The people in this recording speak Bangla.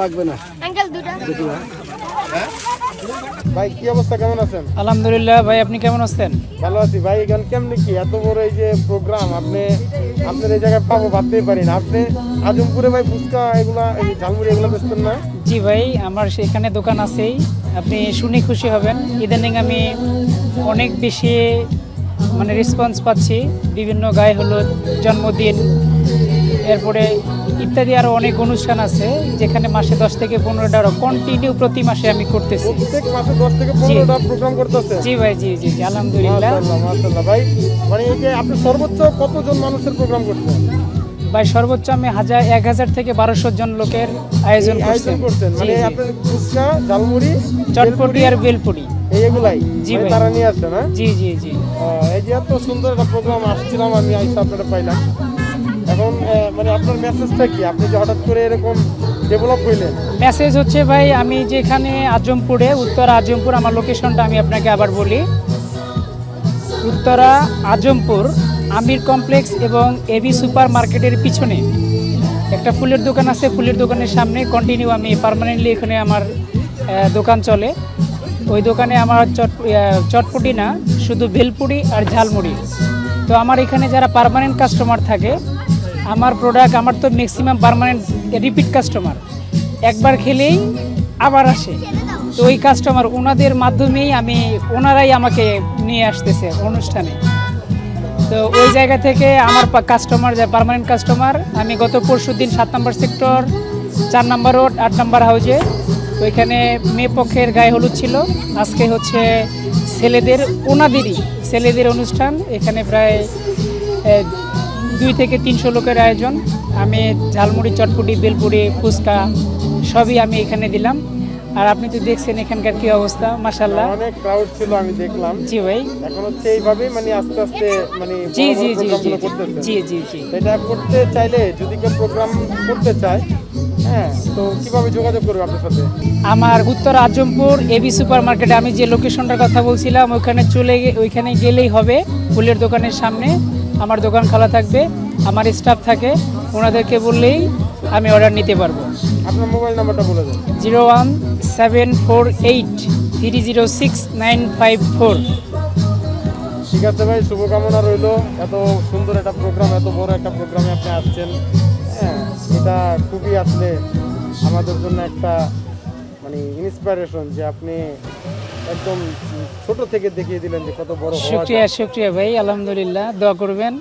লাগবে না। ভাই কি অবস্থা? কেমন আছেন? আলহামদুলিল্লাহ ভাই আপনি কেমন আছেন? ভালো আছি। ভাই এখানে কেমনি কি? এত বড় এই যে প্রোগ্রাম আপনি আপনার এই জায়গায় পাবো ভাবতেই পারি না। আপনি আজমপুরে ভাই ফুচকা এগুলা এই ঝালমুড়ি এগুলো বেচতেন না? জি ভাই আমার সেখানে দোকান আছেই। আপনি শুনে খুশি হবেন। ইদানিং আমি অনেক বেশি মানে রেসপন্স পাচ্ছি। বিভিন্ন গায়ে হলুদ জন্মদিন এরপরে ইত্যাদি আরও অনেক অনুষ্ঠান আছে যেখানে মাসে দশ থেকে পনেরোটা কন্টিনিউ প্রতি মাসে আমি করতেছি। প্রত্যেক মাসে দশ থেকে পনেরোটা প্রোগ্রাম করতেছে। জি ভাই জি জি জি আলহামদুলিল্লাহ। মাশাআল্লাহ ভাই। মানে এই যে আপনি সর্বোচ্চ কতজন মানুষের প্রোগ্রাম করছেন? ভাই সর্বোচ্চ আমি হাজার এক হাজার থেকে বারোশো জন লোকের আয়োজন করছেন। মানে জি, জি। আপনার ফুচকা ঝালমুড়ি চটপটি আর বেলপুরি। জি মানে ভাই। তারা নিয়ে আসছেন হ্যাঁ? জি জি জি। এই যে এত সুন্দর একটা প্রোগ্রাম আসছিলাম আমি, আইসা আপনারা পাইলাম। এখন মানে আপনার মেসেজটা কি? আপনি যে হঠাৎ করে এরকম ডেভেলপ হইলেন। মেসেজ হচ্ছে, ভাই, আমি যেখানে আজমপুরে, উত্তর আজমপুর, আমার লোকেশনটা আমি আপনাকে আবার বলি। উত্তরা আজমপুর, আমির কমপ্লেক্স এবং এবি সুপার মার্কেটের পিছনে। একটা ফুলের দোকান আছে, ফুলের দোকানের সামনে। কন্টিনিউ আমি পার্মানেন্টলি এখানে আমার দোকান চলে। ওই দোকানে আমার চট চটপটি না, শুধু ভেলপুরি আর ঝালমুড়ি। তো আমার এখানে যারা পারমানেন্ট কাস্টমার থাকে, আমার প্রোডাক্ট আমার তো ম্যাক্সিমাম পারমানেন্ট রিপিট কাস্টমার একবার খেলেই আবার আসে। তো ওই কাস্টমার ওনাদের মাধ্যমেই আমি ওনারাই আমাকে নিয়ে আসতেছে অনুষ্ঠানে। তো ওই জায়গা থেকে আমার কাস্টমার যে পার্মানেন্ট কাস্টমার আমি গত পরশু দিন সাত নম্বর সেক্টর চার নম্বর রোড আট নম্বর হাউজে ওইখানে মেয়ে পক্ষের গায়ে হলুদ ছিল। আজকে হচ্ছে ছেলেদের ওনাদেরই ছেলেদের অনুষ্ঠান। এখানে প্রায় দুই থেকে তিনশো লোকের আয়োজন। আমি ঝালমুড়ি চটপুটি বেলপুরি ফুচকা সবই আমি এখানে দিলাম। আর আপনি তো দেখছেন এখানকার কি অবস্থা মাসাল্লাহ অনেক ক্রাউড ছিল আমি দেখলাম। জি ভাই। এখন হচ্ছে এইভাবে মানে আস্তে আস্তে মানে জি জি জি জি জি জি জি। এটা করতে চাইলে যদি কেউ প্রোগ্রাম করতে চায় হ্যাঁ তো কীভাবে যোগাযোগ করবে আপনার সাথে? আমার উত্তর আজমপুর এবি সুপার মার্কেটে আমি যে লোকেশনটার কথা বলছিলাম ওইখানে চলে ওইখানে গেলেই হবে ফুলের দোকানের সামনে। আমার দোকান খোলা থাকবে আমার স্টাফ থাকে ওনাদেরকে বললেই আমি অর্ডার নিতে পারব। আপনার মোবাইল নাম্বারটা বলে দেন। Zero one seven four eight three zero six nine five four. ঠিক আছে ভাই শুভকামনা রইল। এত সুন্দর একটা প্রোগ্রাম এত বড় একটা প্রোগ্রামে আপনি আসছেন। হ্যাঁ এটা খুবই আসলে আমাদের জন্য একটা মানে ইন্সপিরেশন যে আপনি একদম ছোট থেকে দেখিয়ে দিলেন যে কত বড় শুক্রিয়া শুক্রিয়া ভাই, আলহামদুলিল্লাহ, দোয়া করবেন।